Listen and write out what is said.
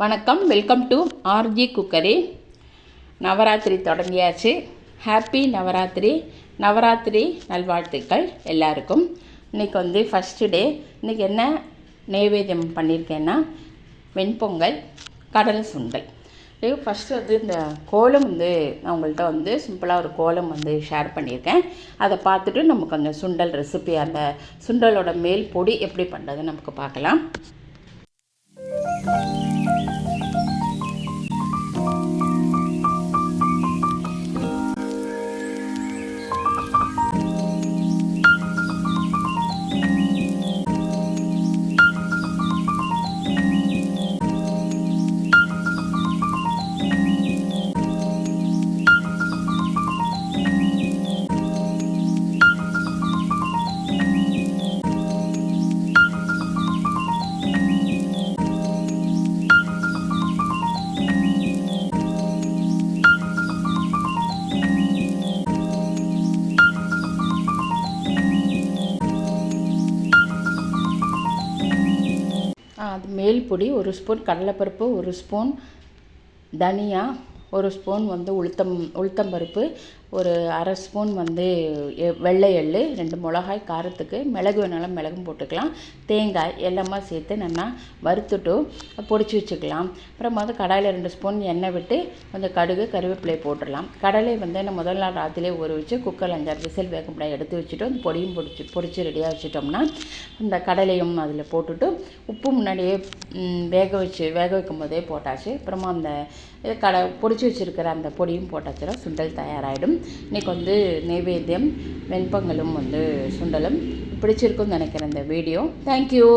வணக்கம். Welcome to RG cookery Navaratri தொடங்கியாச்சு. Happy Navaratri. Navaratri நல்வாழ்த்துக்கள் எல்லாருக்கும். இன்றைக்கி வந்து ஃபஸ்ட்டு டே இன்றைக்கி என்ன நைவேத்தியம் பண்ணியிருக்கேன்னா வெண்பொங்கல் கடல் சுண்டல். இது ஃபஸ்ட்டு வந்து இந்த கோலம் வந்து நான் உங்கள்கிட்ட வந்து சிம்பிளாக ஒரு கோலம் வந்து ஷேர் பண்ணியிருக்கேன். அதை பார்த்துட்டு நமக்கு அந்த சுண்டல் ரெசிபி அந்த சுண்டலோட மேல் பொடி எப்படி பண்ணுறது நமக்கு பார்க்கலாம். அது மேல் பொடி ஒரு ஸ்பூன் கடலைப்பருப்பு ஒரு ஸ்பூன் தனியா ஒரு ஸ்பூன் வந்து உளுத்தம் உளுத்தம்பருப்பு ஒரு அரை ஸ்பூன் வந்து எ- வெள்ளை எள்ளு ரெண்டு மிளகாய் காரத்துக்கு மிளகு வேணாலும் மிளகும் போட்டுக்கலாம். தேங்காய் எல்லாமே சேர்த்து நல்லா வறுத்துட்டு பொடிச்சு வச்சுக்கலாம். அப்புறம் வந்து கடாயில் ரெண்டு ஸ்பூன் எண்ணெய் விட்டு கொஞ்சம் கடுகு கருவேப்பிலையை போட்டுடலாம். கடலை வந்து நம்ம முதல் நாள் ராத்திலே ஊற வச்சு குக்கர் அஞ்சாறு விசில் வேக எடுத்து வச்சுட்டு அந்த பொடியும் பொடிச்சு பொடிச்சு ரெடியாக வச்சுட்டோம்னா இந்த கடலையும் அதில் போட்டுட்டு உப்பு முன்னாடியே வேக வச்சு வேக வைக்கும் போதே போட்டாச்சு. அப்புறமா அந்த இது கடை பொடிச்சு வச்சுருக்கிற அந்த பொடியும் போட்டாச்சுன்னா சுண்டல் தயாராகிடும் இன்றைக்கி வந்து நைவேத்தியம் வெண்பொங்கலும் வந்து சுண்டலும் பிடிச்சிருக்குன்னு நினைக்கிறேன் இந்த வீடியோ. தேங்க்யூ